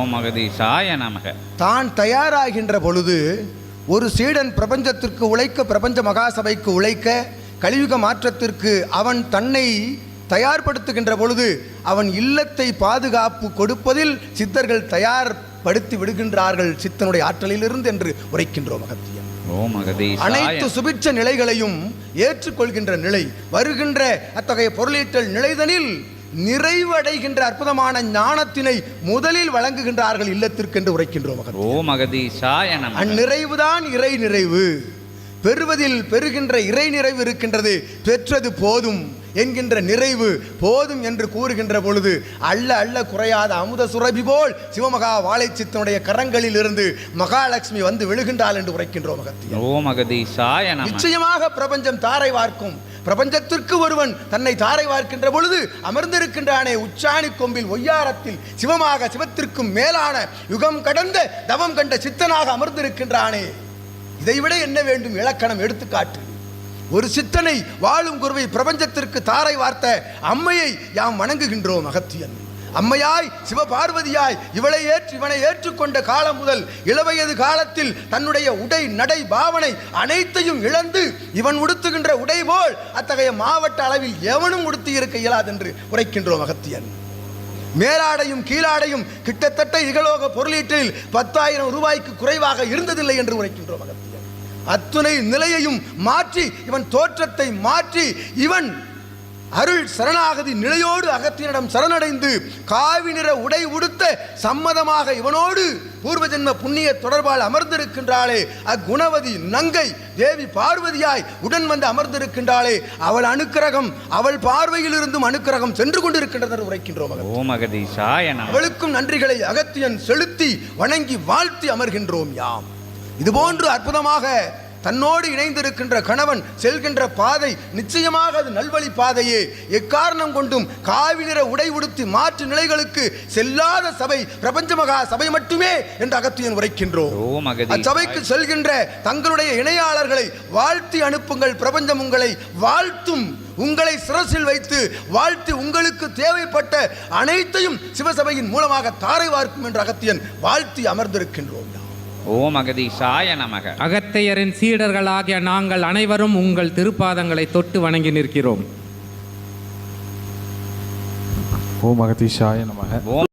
ஓம் அகதீஷாய நமக. தான் தயாராகின்ற பொழுது ஒரு சீடன் பிரபஞ்சத்திற்கு உழைக்க பிரபஞ்ச மகாசபைக்கு உழைக்க கலியுக மாற்றத்திற்கு அவன் தன்னை தயார்படுத்துகின்ற பொழுது அவன் இல்லத்தை பாதுகாப்பு கொடுப்பதில் சித்தர்கள் தயார்படுத்தி விடுகின்றார்கள் சித்தனுடைய ஆற்றலிலிருந்து என்று உரைக்கின்றோம் அகத்தியம் அனைத்து சுபிட்ச நிலைகளையும் ஏற்றுக்கொள்கின்ற நிலை வருகின்ற அத்தகைய பொருளீட்டல் நிலைதனில் நிறைவடைகின்ற அற்புதமான ஞானத்தினை முதலில் வழங்குகின்றார்கள் இல்லத்திற்கு என்று உரைக்கின்றோம் மகன். நமக அந்நிறைவுதான் இறை நிறைவு. பெறுவதில் பெறுகின்ற இறை நிறைவு இருக்கின்றது. பெற்றது போதும் என்கின்ற நிறைவு போதும் என்று கூறுகின்ற பொழுது அள்ள அள்ள குறையாத அமுத சுரபி போல் சிவமகா வாழைச்சித்தனுடைய கரங்களில் இருந்து மகாலட்சுமி வந்து விழுகின்றாள் என்று உரைக்கின்றோம் நிச்சயமாக பிரபஞ்சம் தாரை வார்க்கும். பிரபஞ்சத்திற்கு ஒருவன் தன்னை தாரை வார்க்கின்ற பொழுது அமர்ந்திருக்கின்றானே உச்சாணி கொம்பில் ஒய்யாரத்தில் சிவமாக சிவத்திற்கும் மேலான யுகம் கடந்த தவம் கண்ட சித்தனாக அமர்ந்திருக்கின்றானே. இதைவிட என்ன வேண்டும் இலக்கணம் எடுத்துக்காட்டு. ஒரு சித்தனை வாழும் குருவை பிரபஞ்சத்திற்கு தாரை வார்த்த அம்மையை யாம் வணங்குகின்றோம் அகத்தியன். அம்மையாய் சிவபார்வதியாய் இவளை ஏற்று இவனை ஏற்றுக்கொண்ட காலம் முதல் இளவயது காலத்தில் தன்னுடைய உடை நடை பாவனை அனைத்தையும் இழந்து இவன் உடுத்துகின்ற உடை போல் அத்தகைய மாவட்ட அளவில் எவனும் உடுத்தி இருக்க இயலாதென்று உரைக்கின்றோம் அகத்தியன். மேலாடையும் கீழாடையும் கிட்டத்தட்ட இகலோக பொருளீட்டில் பத்தாயிரம் ரூபாய்க்கு குறைவாக இருந்ததில்லை என்று உரைக்கின்றோம் அகத்தியன். அத்துணை நிலையையும் மாற்றி இவன் தோற்றத்தை மாற்றி இவன் அருள் சரணாகதி நிலையோடு அகத்தியனிடம் சரணடைந்து காவி நிற உடை உடுத்த சம்மதமாக இவனோடு பூர்வ ஜென்ம புண்ணிய தொடர்பால் அமர்ந்திருக்கின்றாளே. அக்குணவதி நங்கை தேவி பார்வதியாய் உடன் வந்து அமர்ந்திருக்கின்றாளே. அவள் அனுக்கிரகம் அவள் பார்வையில் இருந்தும் அனுக்கிரகம் சென்று கொண்டிருக்கின்றனர் உரைக்கின்றோம் அவளுக்கும் நன்றிகளை அகத்தியன் செலுத்தி வணங்கி வாழ்த்தி அமர்கின்றோம் யாம். இதுபோன்று அற்புதமாக தன்னோடு இணைந்திருக்கின்ற கணவன் செல்கின்ற பாதை நிச்சயமாக அது நல்வழி பாதையே. எக்காரணம் கொண்டும் காவி நிற உடை உடுத்தி மாற்று நிலைகளுக்கு செல்லாத சபை பிரபஞ்ச மகா சபை மட்டுமே என்று அகத்தியன் உரைக்கின்றோம். அச்சபைக்கு செல்கின்ற தங்களுடைய இணையாளர்களை வாழ்த்தி அனுப்புங்கள் பிரபஞ்சம் உங்களை. வாழ்த்தும் உங்களை சிரசில் வைத்து வாழ்த்தி உங்களுக்கு தேவைப்பட்ட அனைத்தையும் சிவசபையின் மூலமாக தாரை வார்க்கும் என்று அகத்தியன் வாழ்த்தி அமர்ந்திருக்கின்றோம். ஓம் அகதீஷாய நமக. அகத்தையரின் சீடர்களாகிய நாங்கள் அனைவரும் உங்கள் திருப்பாதங்களை தொட்டு வணங்கி நிற்கிறோம். ஓம் அகதீஷாய நமக. ஓம்